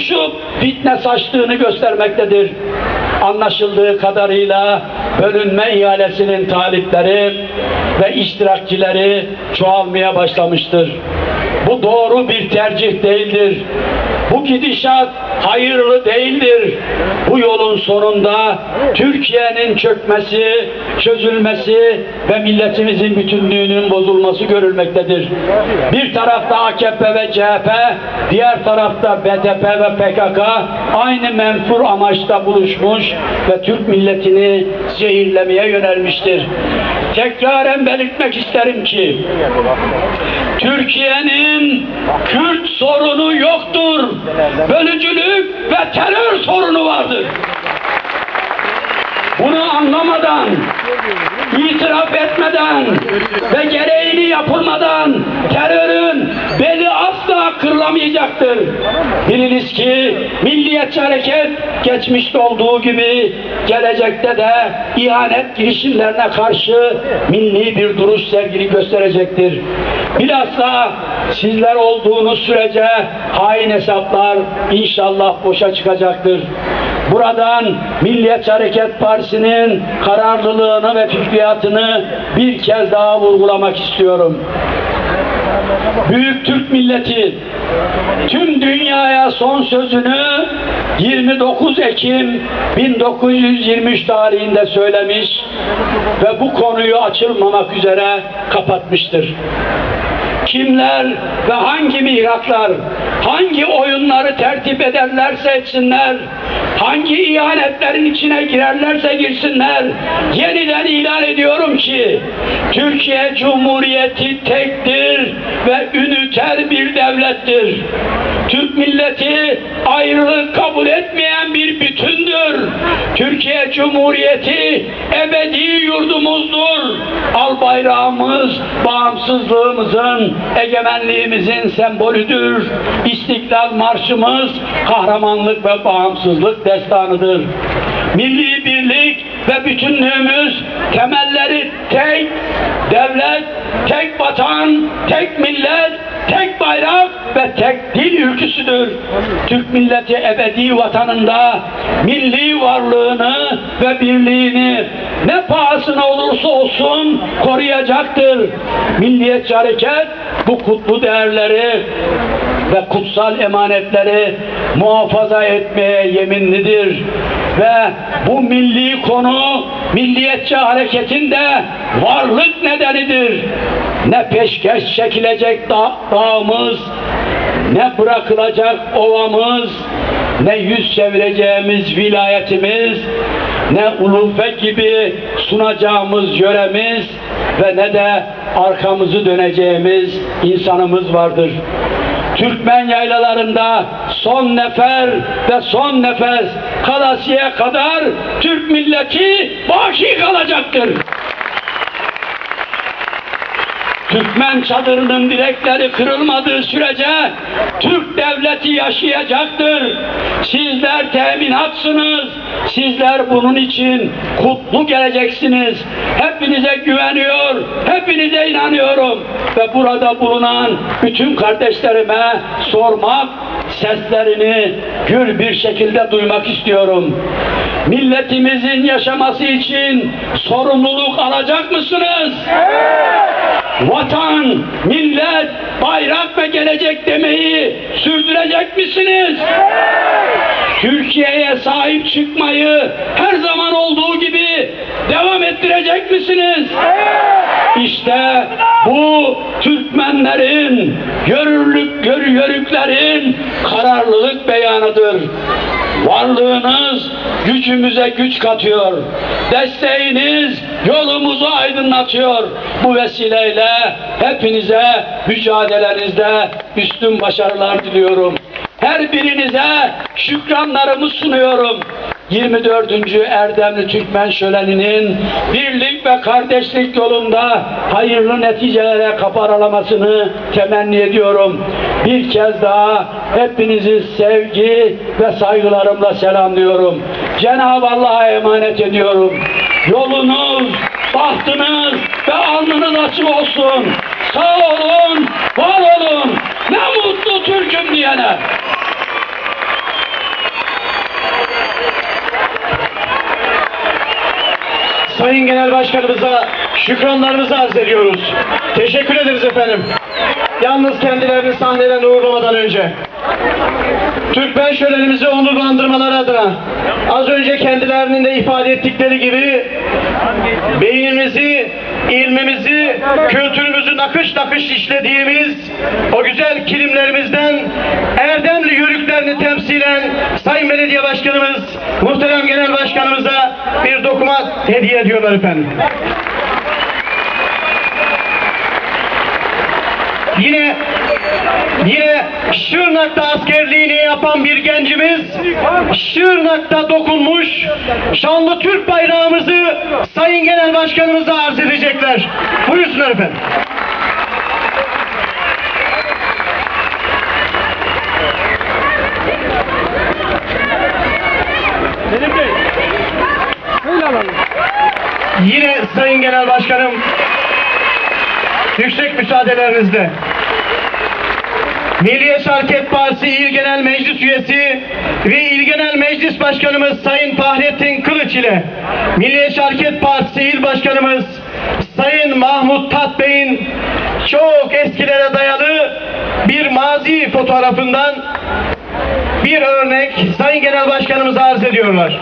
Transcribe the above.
buluşup fitne saçtığını göstermektedir. Anlaşıldığı kadarıyla bölünme ihalesinin talipleri ve iştirakçileri çoğalmaya başlamıştır. Bu doğru bir tercih değildir. Bu gidişat hayırlı değildir. Bu yolun sonunda Türkiye'nin çökmesi, çözülmesi ve milletimizin bütünlüğünün bozulması görülmektedir. Bir tarafta AKP ve CHP, diğer tarafta BDP ve PKK aynı menfur amaçta buluşmuş ve Türk milletini zehirlemeye yönelmiştir. Tekraren belirtmek isterim ki Türkiye'nin Kürt sorunu yoktur. Bölücülük ve terör sorunu vardır. Bunu anlamadan, itiraf etmeden ve gereğini yapılmadan terörün beli asla kırılamayacaktır. Biliniz ki Milliyetçi Hareket geçmişte olduğu gibi gelecekte de ihanet girişimlerine karşı milli bir duruş sergili gösterecektir. Bilhassa sizler olduğunuz sürece hain hesaplar inşallah boşa çıkacaktır. Buradan Milliyetçi Hareket Partisi'nin kararlılığını ve fikriyatını bir kez daha vurgulamak istiyorum. Büyük Türk milleti tüm dünyaya son sözünü 29 Ekim 1923 tarihinde söylemiş ve bu konuyu açılmamak üzere kapatmıştır. Kimler ve hangi mihraklar, hangi oyunları tertip ederlerse etsinler, hangi ihanetlerin içine girerlerse girsinler, yeniden ilan ediyorum ki, Türkiye Cumhuriyeti tektir ve üniter bir devlettir. Türk milleti ayrılık kabul etmeyen bir bütündür. Türkiye Cumhuriyeti ebedi yurdumuzdur. Al bayrağımız bağımsızlığımızın, egemenliğimizin sembolüdür. İstiklal Marşımız kahramanlık ve bağımsızlık destanıdır. Milli birlik ve bütünlüğümüz temelleri tek devlet, tek vatan, tek millet, tek bayrak ve tek dil ülküsüdür. Türk milleti ebedi vatanında milli varlığını ve birliğini ne pahasına olursa olsun koruyacaktır. Milliyetçi hareket bu kutlu değerleri ve kutsal emanetleri muhafaza etmeye yeminlidir. Ve bu milli konu milliyetçi hareketin de varlık nedenidir. Ne peşkeş çekilecek da dağımız, ne bırakılacak ovamız, ne yüz çevireceğimiz vilayetimiz, ne ulufe gibi sunacağımız yöremiz ve ne de arkamızı döneceğimiz insanımız vardır. Türkmen yaylalarında son nefer ve son nefes kalasıya kadar Türk milleti baki kalacaktır. Türkmen çadırının direkleri kırılmadığı sürece Türk devleti yaşayacaktır. Sizler teminatsınız. Sizler bunun için kutlu geleceksiniz. Hepinize güveniyor, hepinize inanıyorum. Ve burada bulunan bütün kardeşlerime sormak, seslerini gür bir şekilde duymak istiyorum. Milletimizin yaşaması için sorumluluk alacak mısınız? Vatan, millet, bayrak ve gelecek demeyi sürdürecek misiniz? Türkiye'ye sahip çıkmayı her zaman olduğu gibi devam ettirecek misiniz? İşte bu Türkmenlerin, görürlük, gör, yörüklerin kararlılık beyanıdır. Varlığınız gücümüze güç katıyor. Desteğiniz yolumuzu aydınlatıyor. Bu vesileyle hepinize mücadelenizde üstün başarılar diliyorum. Her birinize şükranlarımı sunuyorum. 24. Erdemli Türkmen Şöleni'nin birlik ve kardeşlik yolunda hayırlı neticelere kapı aralamasını temenni ediyorum. Bir kez daha hepinizi sevgi ve saygılarımla selamlıyorum. Cenab-ı Allah'a emanet ediyorum. Yolunuz, bahtınız ve alnınız açık olsun. Sağ olun, var olun. Ne mutlu Türk'üm diyene. Sayın Genel Başkanımıza şükranlarımızı arz ediyoruz. Teşekkür ederiz efendim. Yalnız kendilerini sahneden uğurlamadan önce. Türkmen şölenimizi onurlandırmaları adına az önce kendilerinin de ifade ettikleri gibi beynimizi, ilmimizi, kültürümüzü nakış nakış işlediğimiz o güzel kilimlerimizden Erdemli yörüklerini temsilen Sayın Belediye Başkanımız, muhterem Genel Başkanımıza bir dokuma hediye ediyorlar efendim. Yine Şırnak'ta askerliğini yapan bir gencimiz Şırnak'ta dokunmuş şanlı Türk bayrağımızı Sayın Genel Başkanımıza arz edecekler. Buyursunlar efendim. Yine Sayın Genel Başkanım yüksek müsaadelerinizle Milliyetçi Hareket Partisi İl Genel Meclis Üyesi ve İl Genel Meclis Başkanımız Sayın Fahrettin Kılıç ile Milliyetçi Hareket Partisi İl Başkanımız Sayın Mahmut Tat Bey'in çok eskilere dayalı bir mazi fotoğrafından bir örnek Sayın Genel Başkanımıza arz ediyorlar.